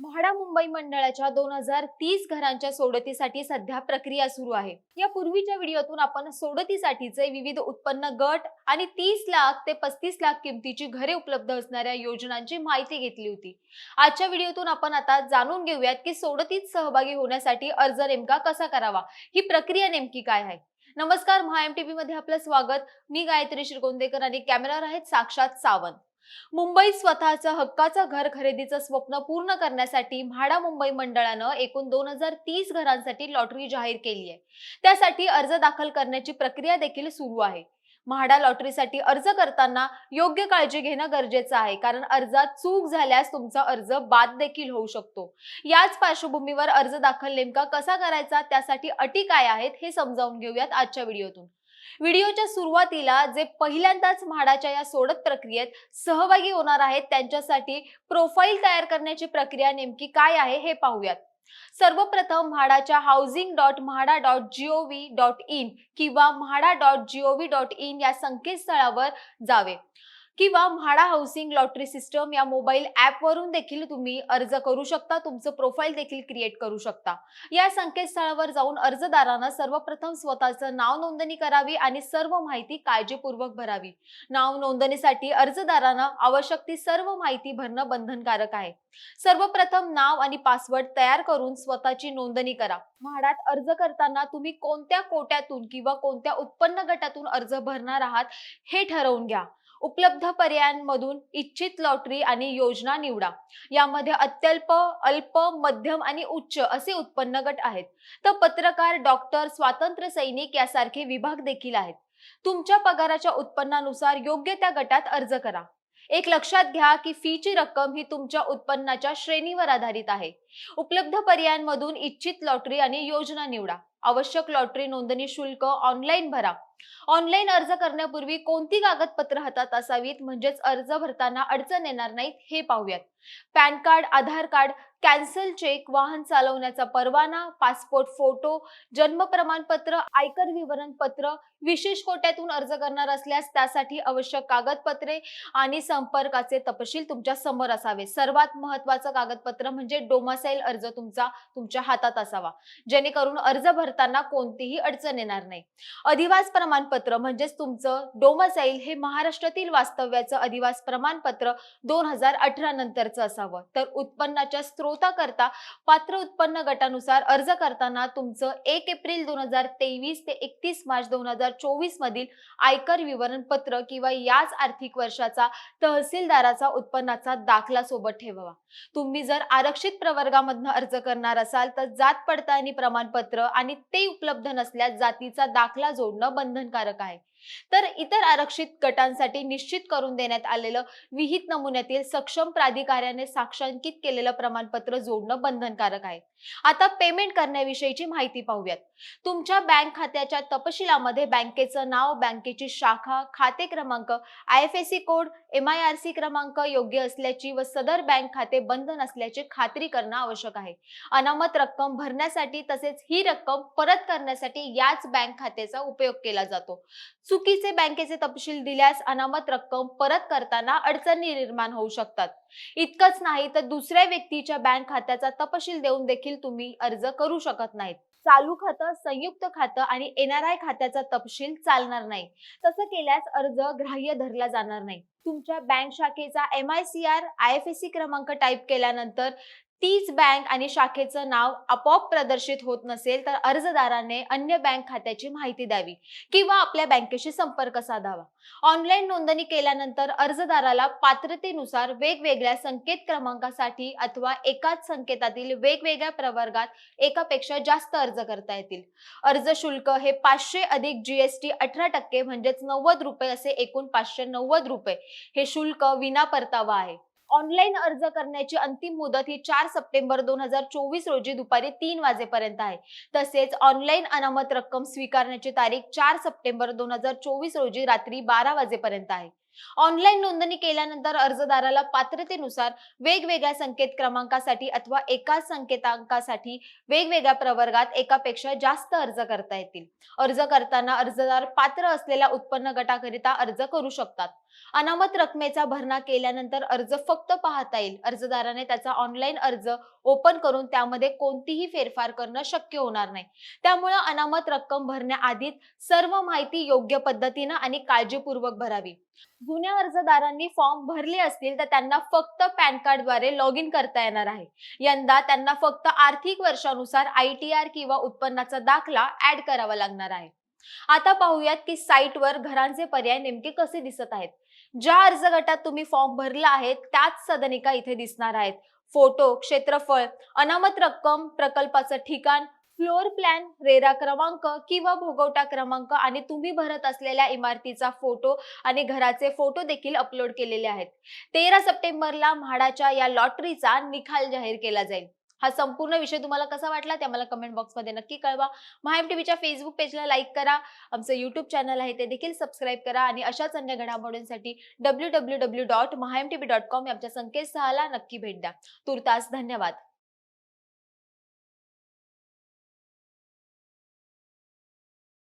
म्हाडा मुंबई मंडळाच्या दोन हजार तीस घरांच्या सोडतीसाठी सध्या प्रक्रिया सुरू आहे. या पूर्वीच्या व्हिडिओतून आपण सोडतीसाठीचे विविध उत्पन्न गट आणि तीस लाख ते पस्तीस लाख किमतीची घरे उपलब्ध असणाऱ्या योजनांची माहिती घेतली होती. आजच्या व्हिडिओतून आपण आता जाणून घेऊयात की सोडतीत सहभागी होण्यासाठी अर्ज नेमका कसा करावा? ही प्रक्रिया नेमकी काय आहे? नमस्कार महा एम टीव्ही मध्ये आपलं स्वागत. मी गायत्री श्रीगोंदेकर आणि कॅमेरावर आहेत साक्षात सावंत. मुंबईत स्वतःचं हक्काचं घर खरेदीचं स्वप्न पूर्ण करण्यासाठी म्हाडा मुंबई मंडळानं एकूण दोन हजार तीस घरांसाठी लॉटरी जाहीर केली आहे. त्यासाठी अर्ज दाखल करण्याची प्रक्रिया देखील सुरू आहे. म्हाडा लॉटरीसाठी अर्ज करताना योग्य काळजी घेणं गरजेचं आहे कारण अर्जात चूक झाल्यास तुमचा अर्ज बाद देखील होऊ शकतो. याच पार्श्वभूमीवर अर्ज दाखल नेमका कसा करायचा त्यासाठी अटी काय आहेत हे समजावून घेऊयात आजच्या व्हिडिओतून. व्हिडिओच्या सुरुवातीला जे पहिल्यांदाच म्हाडाच्या या सोडत प्रक्रियेत सहभागी होणार आहेत त्यांच्यासाठी प्रोफाईल तयार करण्याची प्रक्रिया नेमकी काय आहे हे पाहूयात. सर्वप्रथम म्हाडाच्या housing dot MHADA dot gov dot in किंवा MHADA dot gov dot in या संकेतस्थळावर जावे. किंवा म्हाडा हाऊसिंग लॉटरी सिस्टम या मोबाईल ॲपवरून देखील तुम्ही अर्ज करू शकता तुमचं प्रोफाईल देखील क्रिएट करू शकता. या संकेतस्थळावर जाऊन अर्जदारांना सर्वप्रथम स्वतःचं नाव नोंदणी करावी आणि सर्व माहिती काळजीपूर्वक भरावी. नाव नोंदणीसाठी अर्जदारांना आवश्यक ती सर्व माहिती भरणं बंधनकारक आहे. सर्वप्रथम नाव आणि पासवर्ड तयार करून स्वतःची नोंदणी करा. म्हाडात अर्ज करताना तुम्ही कोणत्या कोट्यातून किंवा कोणत्या उत्पन्न गटातून अर्ज भरणार आहात हे ठरवून घ्या. उपलब्ध पर्यायांमधून इच्छित लॉटरी आणि योजना निवडा. यामध्ये अत्यल्प अल्प मध्यम आणि उच्च असे उत्पन्न गट आहेत. तर पत्रकार डॉक्टर स्वातंत्र्य सैनिक यासारखे विभाग देखील आहेत. तुमच्या पगाराच्या उत्पन्नानुसार योग्य त्या गटात अर्ज करा. एक लक्षात घ्या की फीची रक्कम ही तुमच्या उत्पन्नाच्या श्रेणीवर आधारित आहे. उपलब्ध पर्यायांमधून इच्छित लॉटरी आणि योजना निवडा. आवश्यक लॉटरी नोंदणी शुल्क ऑनलाईन भरा. ऑनलाईन अर्ज करण्यापूर्वी कोणती कागदपत्र हातात असावीत? म्हणजेच अर्ज भरताना अडचण येणार नाहीत हे पाहूयात. PAN card Aadhaar card cancel cheque वाहन चालवण्याचा परवाना पासपोर्ट फोटो जन्म प्रमाणपत्र आयकर विवरणपत्र विशेष कोट्यातून अर्ज करणार असल्यास त्यासाठी आवश्यक कागदपत्रे आणि संपर्काचे तपशील तुमच्यासमोर असावे. सर्वात महत्वाचं कागदपत्र म्हणजे डोमासाईल अर्ज तुमचा तुमच्या हातात असावा. जेणेकरून अर्ज भरताना कोणतीही अडचण येणार नाही. अधिवास प्रमाणपत्र म्हणजेच तुमचं डोमसाईल हे महाराष्ट्रातील वास्तव्याचं अधिवास प्रमाणपत्र दोन हजार अठरा नंतरचं असावं. तर उत्पन्नाच्या स्रोताकरता पात्र उत्पन्न गटानुसार अर्ज करताना तुमचं एक एप्रिल दोन हजार तेवीस ते एकतीस मार्च दोन हजार चोवीस मधील आयकर विवरणपत्र किंवा याच आर्थिक वर्षाचा तहसीलदाराचा उत्पन्नाचा दाखला सोबत ठेवावा. तुम्ही जर आरक्षित वर्गामधनं अर्ज करणार असाल तर जात पडताळणी प्रमाणपत्र आणि ते उपलब्ध नसल्यास जातीचा दाखला जोडणं बंधनकारक आहे. तर इतर आरक्षित गटांसाठी निश्चित करून देण्यात आलेलं विहित नमुन्यातील सक्षम प्राधिकाऱ्याने साक्षांकित केलेलं प्रमाणपत्र जोडणं बंधनकारक आहे. आता पेमेंट करण्याविषयीची माहिती पाहूयात. तुमच्या बँक खात्याच्या तपशिलामध्ये बँकेचं नाव बँकेची शाखा खाते क्रमांक I F S C code M I R C क्रमांक योग्य असल्याची व सदर बँक खाते बंद नसल्याची खात्री करणं आवश्यक आहे. अनामत रक्कम भरण्यासाठी तसेच ही रक्कम परत करण्यासाठी याच बँक खात्याचा उपयोग केला जातो. चुकीचे बँकेचे तपशील दिल्यास अनामत रक्कम परत करताना अडचणी निर्माण होऊ शकतात. इतकंच नाही तर दुसऱ्या व्यक्तीच्या बँक खात्याचा तपशील देऊन देखील तुम्ही अर्ज करू शकत नाहीत. चालू खातं संयुक्त खातं आणि एनआरआय खात्याचा तपशील चालणार नाही. तसं केल्यास अर्ज ग्राह्य धरला जाणार नाही. तुमच्या बँक शाखेचा M I C R I F S C क्रमांक टाईप केल्यानंतर तीच बँक आणि शाखेचं नाव आपोआप प्रदर्शित होत नसेल तर अर्जदाराने अन्य बँक खात्याची माहिती द्यावी किंवा आपल्या बँकेशी संपर्क साधावा. ऑनलाईन नोंदणी केल्यानंतर अर्जदाराला पात्रतेनुसार वेगवेगळ्या संकेत क्रमांकासाठी अथवा एकाच संकेतातील वेगवेगळ्या प्रवर्गात एकापेक्षा जास्त अर्ज करता येतील. अर्ज शुल्क हे पाचशे अधिक जीएसटी अठरा टक्के म्हणजेच नव्वद रुपये असे एकूण पाचशे नव्वद रुपये हे शुल्क विना परतावा आहे. ऑनलाईन अर्ज करण्याची अंतिम मुदत ही चार सप्टेंबर दोन हजार चोवीस रोजी दुपारी तीन वाजेपर्यंत आहे. तसेच ऑनलाईन अनामत रक्कम स्वीकारण्याची तारीख चार सप्टेंबर दोन हजार चोवीस रोजी रात्री बारा वाजेपर्यंत आहे. ऑनलाईन नोंदणी केल्यानंतर अर्जदाराला पात्रतेनुसार वेगवेगळ्या संकेत क्रमांकासाठी अथवा एकाच संकेतांकासाठी वेगवेगळ्या प्रवर्गात एकापेक्षा जास्त अर्ज करता येतील. अर्ज करताना अर्जदार पात्र असलेल्या उत्पन्न गटाकरिता अर्ज करू शकतात. अनामत रकमेचा भरणा केल्यानंतर अर्ज फक्त पाहता येईल. अर्जदाराने त्याचा ऑनलाईन अर्ज ओपन करून त्यामध्ये कोणतीही फेरफार करणं शक्य होणार नाही. त्यामुळे अनामत रक्कम भरण्याआधीच सर्व माहिती योग्य पद्धतीनं आणि काळजीपूर्वक भरावी. जुन्या अर्जदारांनी फॉर्म भरले असतील तर त्यांना फक्त पॅन कार्डद्वारे लॉग इन करता येणार आहे. यंदा त्यांना फक्त आर्थिक वर्षानुसार आय टी आर किंवा उत्पन्नाचा दाखला ऍड करावा लागणार आहे. आता पाहूयात की साईटवर घरांचे पर्याय नेमके कसे दिसत आहेत. ज्या अर्ज गटात तुम्ही फॉर्म भरला आहे त्याच सदनिका इथे दिसणार आहेत. फोटो क्षेत्रफळ अनामत रक्कम प्रकल्पाचं ठिकाण फ्लोअर प्लॅन रेरा क्रमांक किंवा भोगवटा क्रमांक आणि तुम्ही भरत असलेल्या इमारतीचा फोटो आणि घराचे फोटो देखील अपलोड केलेले आहेत. तेरा सप्टेंबरला म्हाडाच्या या लॉटरीचा निकाल जाहीर केला जाईल. हा संपूर्ण विषय तुम्हाला कसा वाटला ते आम्हाला कमेंट बॉक्समध्ये नक्की कळवा. महाएम टीव्हीच्या फेसबुक पेजला लाईक करा. आमचं युट्यूब चॅनल आहे ते देखील सबस्क्राईब करा आणि अशाच अन्य घडामोडींसाठी W W W dot MahaM T V dot com आमच्या संकेतस्थळाला नक्की भेट द्या. तुर्तास धन्यवाद.